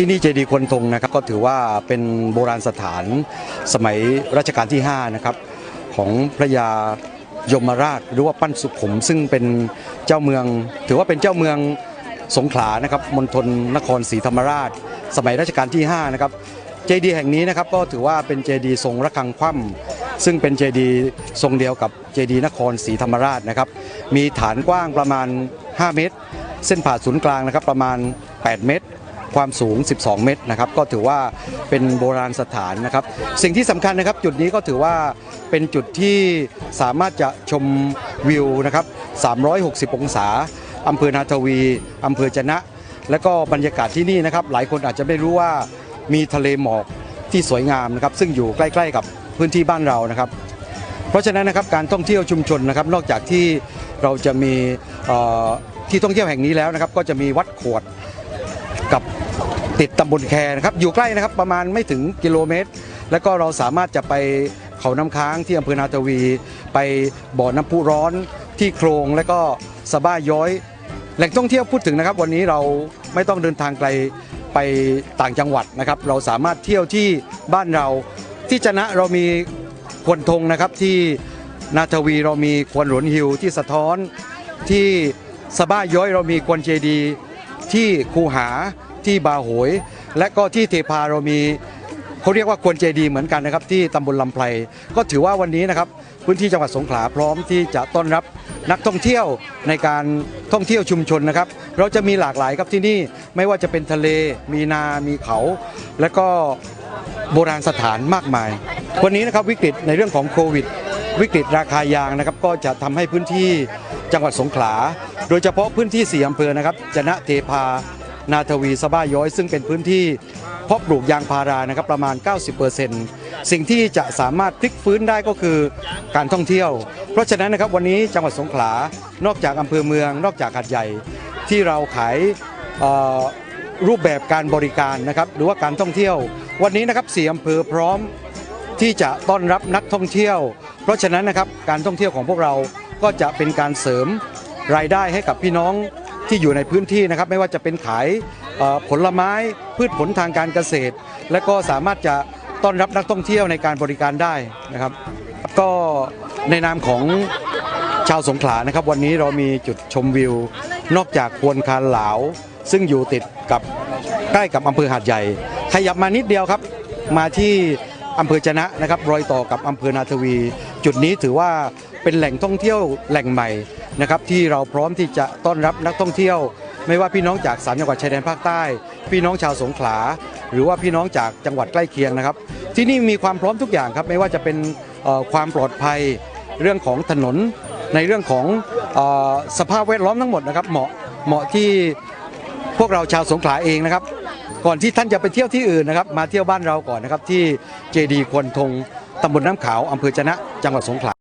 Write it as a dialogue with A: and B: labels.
A: ที่นี่เจดีย์ควนทงนะครับก็ถือว่าเป็นโบราณสถานสมัยรัชกาลที่5นะครับของพระยายมราชหรือว่าปั้นสุขุมซึ่งเป็นเจ้าเมือง ถือว่าเป็นเจ้าเมืองสงขลานะครับมณฑลนครศรีธรรมราช สมัยรัชกาลที่5นะครับเจดีย์แห่งนี้นะครับก็ถือว่าเป็นเจดีย์ทรงระฆังคว่ำซึ่งเป็นเจดีย์ทรงเดียวกับเจดีย์นครศรีธรรมราชนะครับมีฐานกว้างประมาณ 5 เมตร เส้นผ่าศูนย์กลางนะครับประมาณ 8 เมตร ความสูง 12 เมตรนะครับก็ถือว่าเป็นโบราณสถานนะครับ สิ่งที่สำคัญนะครับจุดนี้ก็ถือว่าเป็นจุดที่สามารถจะชมวิวนะครับ 360 องศาอำเภอนาทวีอำเภอจนะ และก็บรรยากาศที่นี่นะครับ หลายคนอาจจะไม่รู้ว่ามีทะเลหมอกที่สวยงามนะครับ ซึ่งอยู่ใกล้ ๆ กับพื้นที่บ้านเรานะครับ เพราะฉะนั้นนะครับการท่องเที่ยวชุมชนนะครับ นอกจากที่เราจะมีที่ท่องเที่ยวแห่งนี้แล้วนะครับ ก็จะมีวัดขวด กับติดตำบลแคนะครับอยู่ใกล้นะครับประมาณไม่ถึงกิโลเมตร แล้วก็เราสามารถจะไปเขาน้ำค้างที่อำเภอนาทวี ไปบ่อน้ำพุร้อนที่โครงและก็สะบ้าย้อย แหล่งท่องเที่ยวพูดถึงนะครับ วันนี้เราไม่ต้องเดินทางไกลไปต่างจังหวัดนะครับ เราสามารถเที่ยวที่บ้านเราที่จนะเรามีควนทงนะครับที่นาทวีเรามีควนหลวนฮิวที่สะท้อนที่สะบ้าย้อยเรามีควนเจดี ที่คูหาที่บาโหย และก็ที่เทพาเรามีเขาเรียกว่าควรเจดีเหมือนกันนะครับ ที่ตำบลลำไพรก็ถือว่าวันนี้นะครับพื้นที่จังหวัดสงขลาพร้อมที่จะต้อนรับนักท่องเที่ยวในการท่องเที่ยวชุมชนนะครับ เราจะมีหลากหลายครับที่นี่ไม่ว่าจะเป็นทะเลมีนา มีเขา และก็โบราณสถานมากมาย วันนี้นะครับวิกฤตในเรื่องของโควิด วิกฤตราคายางนะครับก็จะทำให้พื้นที่จังหวัดสงขลา โดยเฉพาะพื้นที่สี่อำเภอนะครับจนะเทพา นาทวีสะบ้าย้อย ซึ่งเป็นพื้นที่เพาะปลูกยางพารานะครับประมาณ 90%สิ่งที่จะสามารถพลิกฟื้นได้ก็คือการท่องเที่ยว เพราะฉะนั้นนะครับวันนี้จังหวัดสงขลานอกจากอำเภอเมือง นอกจากหาดใหญ่ที่เราขายรูปแบบการบริการนะครับหรือว่าการท่องเที่ยว วันนี้นะครับสี่อำเภอพร้อมที่จะต้อนรับนักท่องเที่ยว เพราะฉะนั้นนะครับการท่องเที่ยวของพวกเราก็จะเป็นการเสริมรายได้ให้กับพี่น้องที่อยู่ในพื้นที่นะครับ ไม่ว่าจะเป็นขายผลไม้พืชผลทางการเกษตร และก็สามารถจะต้อนรับนักท่องเที่ยวในการบริการได้นะครับ ก็ในนามของชาวสงขลานะครับ วันนี้เรามีจุดชมวิว นอกจากควนคานหลาว ซึ่งอยู่ติดกับใกล้กับอำเภอหาดใหญ่ขยับมานิดเดียวครับ มาที่ อำเภอจนะนะครับรอยต่อกับอำเภอนาทวี จุดนี้ถือว่าเป็นแหล่งท่องเที่ยวแหล่งใหม่นะครับที่เราพร้อมที่จะต้อนรับนักท่องเที่ยว ไม่ว่าพี่น้องจากสามจังหวัดชายแดนภาคใต้ พี่น้องชาวสงขลา หรือว่าพี่น้องจากจังหวัดใกล้เคียงนะครับ ที่นี่มีความพร้อมทุกอย่างครับไม่ว่าจะเป็นความปลอดภัยเรื่องของถนนในเรื่องของอสภาพแวดล้อมทั้งหมดนะครับเหมาะเหมาะที่พวกเราชาวสงขลาเองนะครับ ก่อนที่ท่านจะไปเที่ยวที่อื่นนะครับ มาเที่ยวบ้านเราก่อนนะครับที่เจดีควนทงตำบลน้ำขาวอำเภอจะนะจังหวัดสงขลา